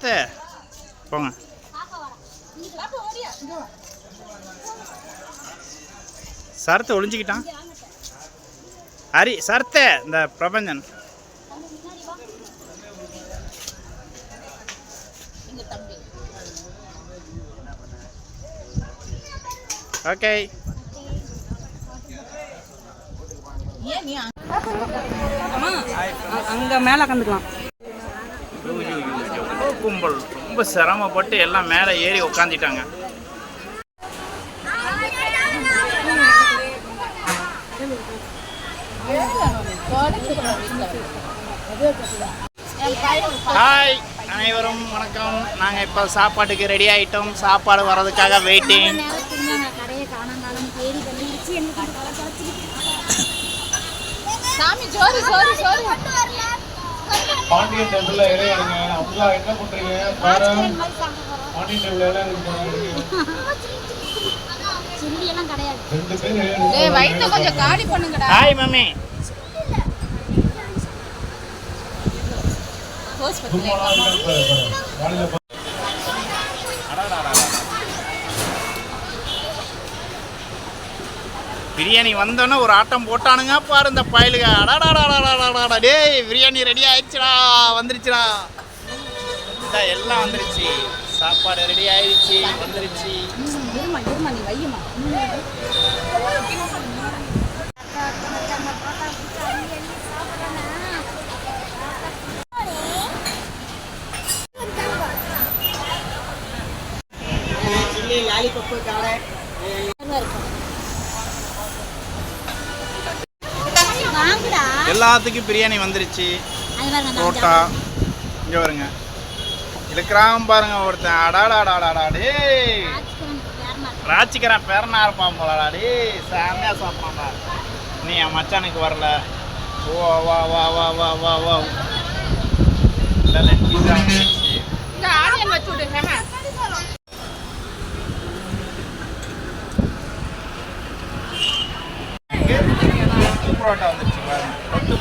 அத்தை, போங்க. சரத்தை ஒளிஞ்சிக்கிட்டான். ஹரி சரத்தை இந்த பிரபஞ்சன். ஓகே. அங்கே மேலே கந்துக்கலாம் கும்பல். ரொம்ப சிரமப்பட்டு எல்லாம் மேலே ஏறி உக்காந்துட்டாங்க. ஹாய் அனைவரும் வணக்கம். நாங்கள் இப்போ சாப்பாட்டுக்கு ரெடி ஆகிட்டோம் சாப்பாடு வர்றதுக்காக வெயிட்டிங் சாமி சோறு சோறு சோறு பாண்டியன் டெம்பிள்ல இறையாடுங்க அப்துல்லா என்ன பண்றீங்க பாரு பாண்டியன் எல்லாம் கிடையாது ரெண்டு பேர் இறையாடுங்க. டேய் கொஞ்சம் காலி பண்ணுங்கடா ஹாய் மம்மி ஹோஸ் சும்மா பத்தல இருக்காரு பாரு, பாரு. வாளியில பாரு. பிரியாணி வந்தோன்னே ஒரு ஆட்டம் போட்டானுங்க. பாரு இந்த பயலுக. அடாடாடாடாடாடா டேய் பிரியாணி ரெடி ஆயிடுச்சுடா. வந்துருச்சுடா. இந்த எல்லாம் வந்துருச்சு. சாப்பாடு ரெடி ஆயிடுச்சு. வந்துருச்சு. இருமா இருமா நீ எல்லாத்துக்கும் பிரியாணி வந்துருச்சு. அது பாருங்க அந்த புரோட்டா இங்கே வருங்க இழுக்கிறான் பாருங்க ஒருத்தன். அடாடாடாடாடா ஆச்சுக்கணும் யாருமா ராச்சிக்கிறேன் பேரனா இருப்பான் போலடா டேய் செம்மையா சாப்பிட்றான்டா நீ என் மச்சானுக்கு வரல. ஓ வா வா வா வா வா வா இல்லை பீஸா புரோட்டா கொத்து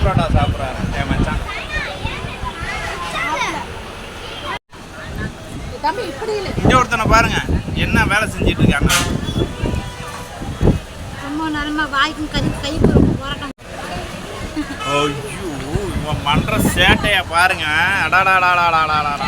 புரோட்டா சாப்பிட்றாரு. என் மச்சான். இங்கே ஒருத்தனை பாருங்க. என்ன வேலை செஞ்சுட்டு இருக்காங்க. ரொம்ப நேரமா வாய்க்கும் கறி கைக்கு ரொம்ப போராட்டம். ஐயோ இவன் பண்ற சேட்டைய பாருங்க. அடாடாடாடாடாடாடா.